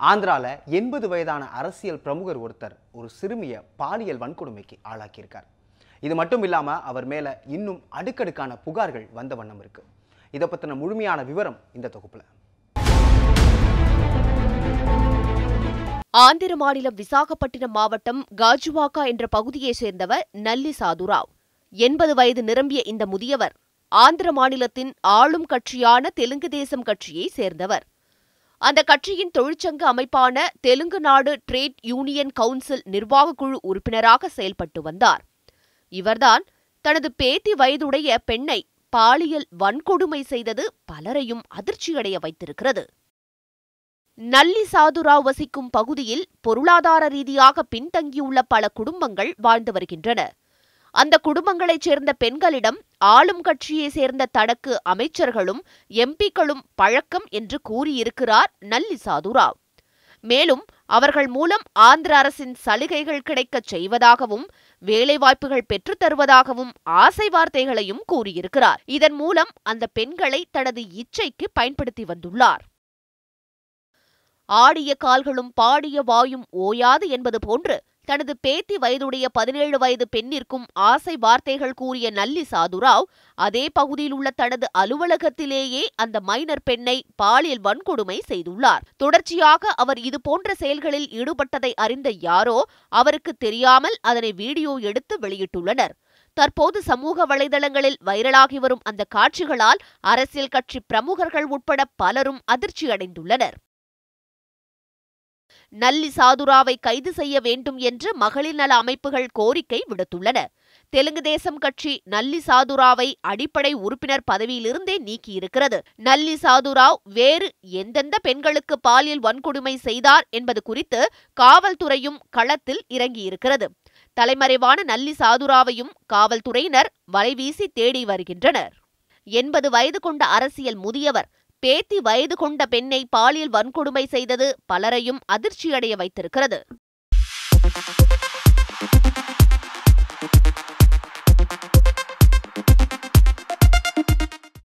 ஆந்திரால எண்பது வயதான அரசியல் பிரமுகர் ஒருத்தர் ஒரு சிறுமியை பாலியல் வன்கொடுமைக்கு ஆளாக்கியிருக்கார். இது மட்டும் இல்லாமல் அவர் மேல இன்னும் அடுக்கடுக்கான புகார்கள் வந்த வண்ணம் இருக்கு. இதை பத்தின முழுமையான விவரம் இந்த தொகுப்புல. ஆந்திர மாநிலம் விசாகப்பட்டினம் மாவட்டம் காஜுவாக்கா என்ற பகுதியைச் சேர்ந்தவர் நல்லி சாதுராவ். எண்பது வயது நிரம்பிய இந்த முதியவர் ஆந்திர மாநிலத்தின் ஆளும் கட்சியான தெலுங்கு தேசம் கட்சியை சேர்ந்தவர். அந்த கட்சியின் தொழிற்சங்க அமைப்பான தெலுங்கு நாடு ட்ரேட் யூனியன் கவுன்சில் நிர்வாகக்குழு உறுப்பினராக செயல்பட்டு வந்தார். இவர்தான் தனது பேத்தி வயதுடைய பெண்ணை பாலியல் வன்கொடுமை செய்தது பலரையும் அதிர்ச்சியடைய வைத்திருக்கிறது. நல்லி சாதுராவ் வசிக்கும் பகுதியில் பொருளாதார ரீதியாக பின்தங்கியுள்ள பல குடும்பங்கள் வாழ்ந்து வருகின்றன. அந்த குடும்பங்களைச் சேர்ந்த பெண்களிடம் ஆளும் கட்சியை சேர்ந்த தனக்கு அமைச்சர்களும் எம்பிக்களும் பழக்கம் என்று கூறியிருக்கிறார் நல்லி சாதுராவ் மேலும் அவர்கள் மூலம் ஆந்திர அரசின் சலுகைகள் கிடைக்கச் செய்வதாகவும் வேலைவாய்ப்புகள் பெற்றுத் தருவதாகவும் ஆசை வார்த்தைகளையும் கூறியிருக்கிறார். இதன் மூலம் அந்த பெண்களை தனது இச்சைக்கு பயன்படுத்தி வந்துள்ளார். ஆடிய கால்களும் பாடிய வாயும் ஓயாது என்பது போன்று தனது பேத்தி வயதுடைய பதினேழு வயது பெண்ணிற்கும் ஆசை வார்த்தைகள் கூறிய நல்லி சாதுராவ் அதே பகுதியில் உள்ள தனது அலுவலகத்திலேயே அந்த மைனர் பெண்ணை பாலியல் வன்கொடுமை செய்துள்ளார். தொடர்ச்சியாக அவர் இதுபோன்ற செயல்களில் ஈடுபட்டதை அறிந்த யாரோ அவருக்கு தெரியாமல் அதனை வீடியோ எடுத்து வெளியிட்டுள்ளனர். தற்போது சமூக வலைதளங்களில் வைரலாகி வரும் அந்த காட்சிகளால் அரசியல் கட்சி பிரமுகர்கள் உட்பட பலரும் அதிர்ச்சியடைந்துள்ளனர். நல்லி சாதுராவை கைது செய்ய வேண்டும் என்று மகளிர் நல அமைப்புகள் கோரிக்கை விடுத்துள்ளன. தெலுங்கு தேசம் கட்சி நல்லி சாதுராவை அடிப்படை உறுப்பினர் பதவியிலிருந்தே நீக்கியிருக்கிறது. நல்லி சாதுராவ் வேறு எந்தெந்த பெண்களுக்கு பாலியல் வன்கொடுமை செய்தார் என்பது குறித்து காவல்துறையும் களத்தில் இறங்கியிருக்கிறது. தலைமறைவான நல்லி சாதுராவையும் காவல்துறையினர் வலைவீசி தேடி வருகின்றனர். எண்பது வயது கொண்ட அரசியல் முதியவர் பேத்தி வயது கொண்ட பெண்ணை பாலியல் வன்கொடுமை செய்தது பலரையும் அதிர்ச்சியடைய வைத்திருக்கிறது.